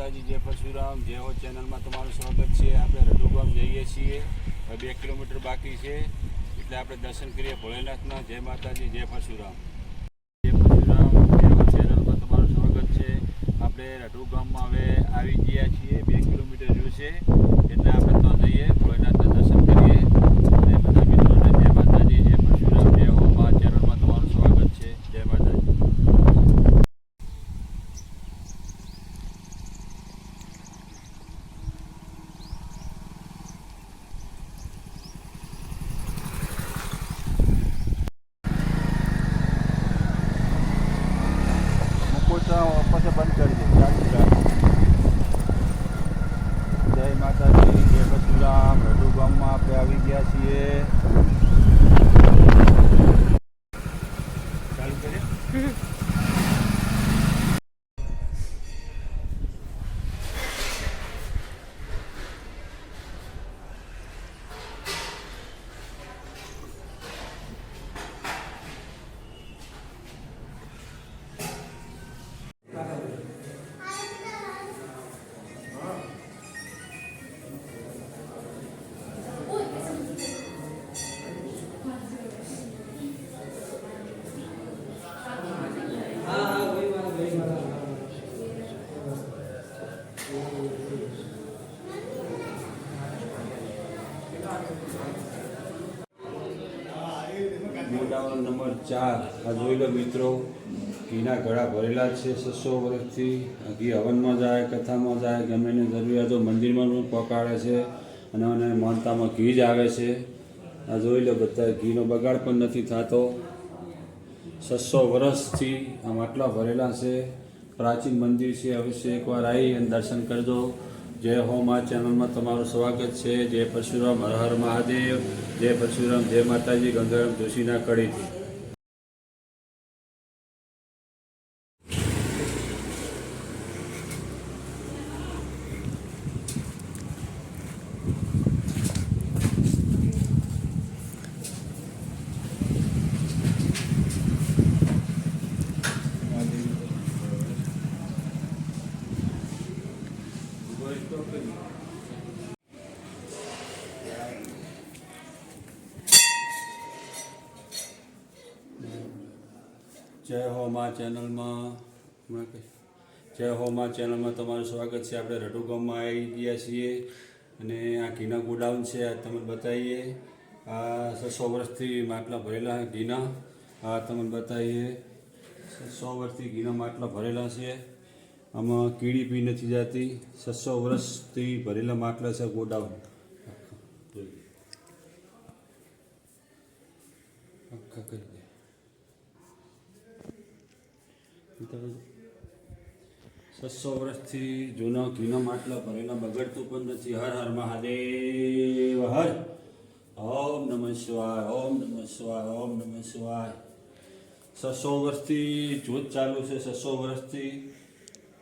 માતાજી, જય પરશુરામ. જય હો ચેનલમાં તમારું સ્વાગત છે. આપણે રડુગામ જઈએ છીએ. બે કિલોમીટર બાકી છે. એટલે આપણે દર્શન કરીએ ભોલેનાથના. જય માતાજી, જય પરશુરામ. જય પરશુરામ. જય હો ચેનલમાં તમારું સ્વાગત છે. આપણે રડુ ગામમાં હવે આવી ગયા છીએ. બે કિલોમીટર જોઈશે એટલે આપણે તો જઈએ. ભોલેનાથના દર્શન કરીએ અને બધા મિત્રોને જય માતાજી જય પરશુરામ જય હો મા ચેનલમાં તમારું સ્વાગત છે જય માતાજી મુકુટ પછી બંધ કરી દે ચાલુ રાખ. જય માતાજી જય પરશુરામ રડુ ગામમાં આપણે આવી ગયા છીએ. ચાર. આ જોઈ લો મિત્રો, ઘીના ઘડા ભરેલા છે છસો વર્ષથી. ઘી હવનમાં જાય, કથામાં જાય, ગમે એને જરૂરિયાતો મંદિરમાં પણ પકાડે છે અને અને માનતામાં ઘી જ આવે છે. આ જોઈ લો બધા ઘીનો બગાડ પણ નથી થતો. છસો વર્ષથી આ માટલા ભરેલા છે. પ્રાચીન મંદિર છે અવશ્ય એકવાર આવી અને દર્શન કરજો. જય હો મા, ચેનલમાં તમારું સ્વાગત છે. જય પરશુરામ, હર હર મહાદેવ. જય પરશુરામ, જય માતાજી, ગંગારામ જોશીના કડીથી જય હો મા ચેનલમાં. હમણાં જય હો મા ચેનલમાં તમારું સ્વાગત છે. આપણે રટુગામમાં આવી ગયા છીએ અને આ ઘીના ગોડાઉન છે. આ તમને બતાવીએ. આ છસો વર્ષથી માટલા ભરેલા ઘીના. આ તમને બતાવીએ. છસો વર્ષથી ઘીના માટલા ભરેલા છે. આમાં કીડી પી નથી જતી. છસો વર્ષથી ભરેલા માટલા છે ગોડાઉન. આખા કરી છસો વર્ષથી જૂનો ઘીનો માટલા ભરેલા બગડતું પણ નથી. હર હર મહાદેવ, હર. ઓમ નમઃ શિવાય, ઓમ નમઃ શિવાય, ઓમ નમઃ શિવાય. છસો વર્ષથી જૂથ ચાલુ છે. છસો વર્ષથી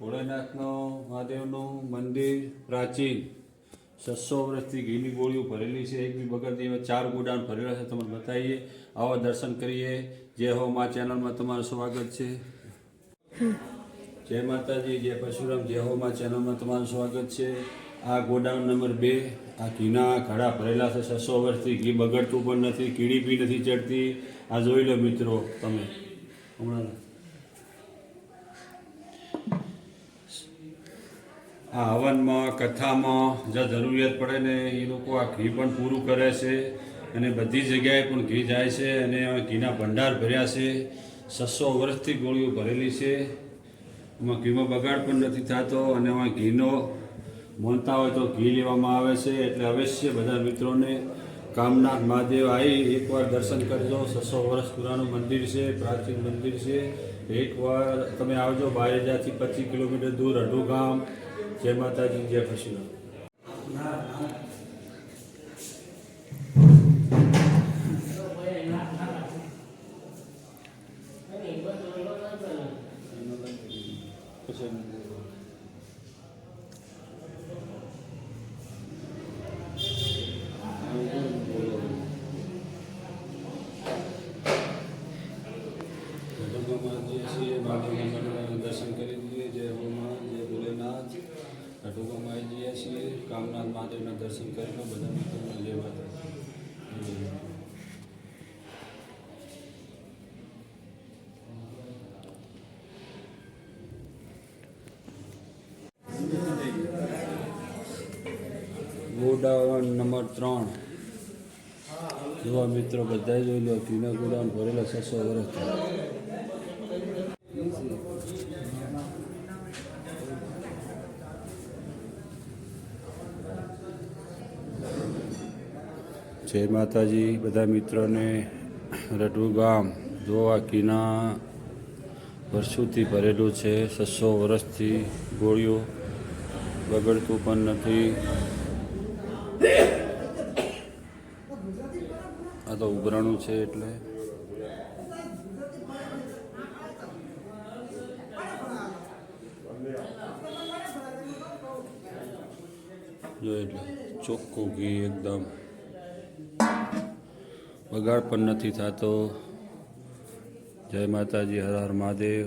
ભોળેનાથનો, મહાદેવનું મંદિર પ્રાચીન. છસો વર્ષથી ઘીની ગોળીઓ ભરેલી છે. એક બી બગડતી એવા ચાર ગોડાઉન ભરેલા છે. તમને બતાવીએ. આવા દર્શન કરીએ. જય હો મા ચેનલમાં તમારું સ્વાગત છે. જય માતાજી, જય પરશુરામ, જય હો મા ચેનલમાં તમારું સ્વાગત છે. આ ગોડાઉન નંબર બે, આ ઘીના ઘડા ભરેલા છે, છસો વર્ષથી ઘી બગડતું પણ નથી, કીડી બી નથી ચડતી. આ જોઈ લો મિત્રો તમે. હમણાં આ હવનમાં, કથામાં જ્યાં જરૂરિયાત પડે ને એ લોકો આ ઘી પણ પૂરું કરે છે. અને બધી જગ્યાએ પણ ઘી જાય છે અને ઘીના ભંડાર ભર્યા છે. છસો વર્ષથી ગોળીઓ ભરેલી છે. એમાં ઘીમાં બગાડ પણ નથી થતો અને એમાં ઘીનો મોનતા હોય તો ઘી લેવામાં આવે છે. એટલે અવશ્ય બધા મિત્રોને કામનાથ મહાદેવ આવી એકવાર દર્શન કરજો. છસો વર્ષ પુરાનું મંદિર છે, પ્રાચીન મંદિર છે. એકવાર તમે આવજો બારેજાથી પચીસ કિલોમીટર દૂર અઢુ ગામ. જય માતાજી, જય પરશુરામ દર્શન કરી દઈએ જય હનુમાન, જય ભોલેનાથ. રઘુગામ આવી જઈએ છીએ. કામનાથ મહાદેવના દર્શન કરીને બધા મિત્રોને જય માતા. નંબર ત્રણ. જોવા મિત્રો બધા જોઈ લો પીના ગોડાઉન ભરેલા છસો વર્ષ જય માતાજી. બધા મિત્રોને રટવું ગામ. જોવા કિના વર્ષોથી ભરેલું છે, છસો વર્ષથી ગોળીઓ બગડતું પણ નથી. આ તો ઉભરાણું છે એટલે. જો એટલે ચોખ્ખું ઘી એકદમ. બગાડ પણ નથી થતો. જય માતાજી હર હર મહાદેવ.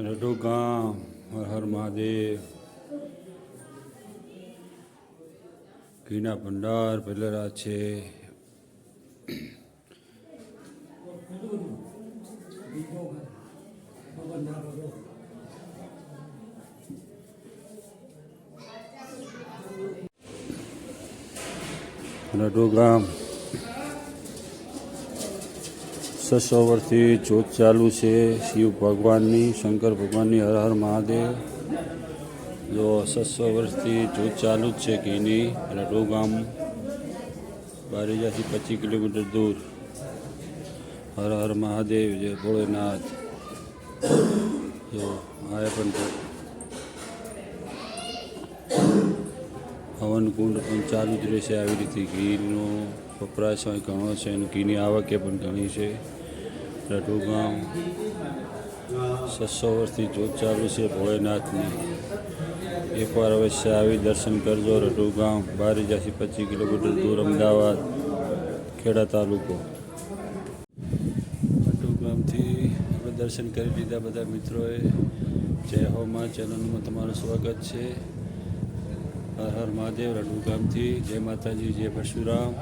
રડુ ગામ હર હર મહાદેવ. ઘીના ભંડાર ભરેલા છે. રઢુ ગામ. છસો વર્ષથી જોત ચાલુ છે. શિવ ભગવાનની, શંકર ભગવાનની હર હર મહાદેવ. જો છસો વર્ષથી જોત ચાલુ જ છે ઘીની રડુ ગામ બારેજાથી પચીસ કિલોમીટર દૂર. હર હર મહાદેવ, જય ભોળેનાથ. જો આ પણ. હવન કુંડ પણ ચાલુ જ રહેશે આવી રીતે ઘીનો વપરાશ ઘણો છે અને ઘીની આવકે પણ ઘણી છે. રઢુ ગામ છસો વર્ષથી જોત ચાલુ છે ભોળેનાથની. એકવાર અવશ્ય આવી દર્શન કરજો રઢુ ગામ બારીજાથી પચીસ કિલોમીટર દૂર અમદાવાદ, ખેડા તાલુકો. રઢુ ગામથી હવે દર્શન કરી લીધા બધા મિત્રોએ. જય હોમાં ચેનલમાં તમારું સ્વાગત છે. હર હર મહાદેવ રઢુ ગામથી જય માતાજી, જય પરશુરામ.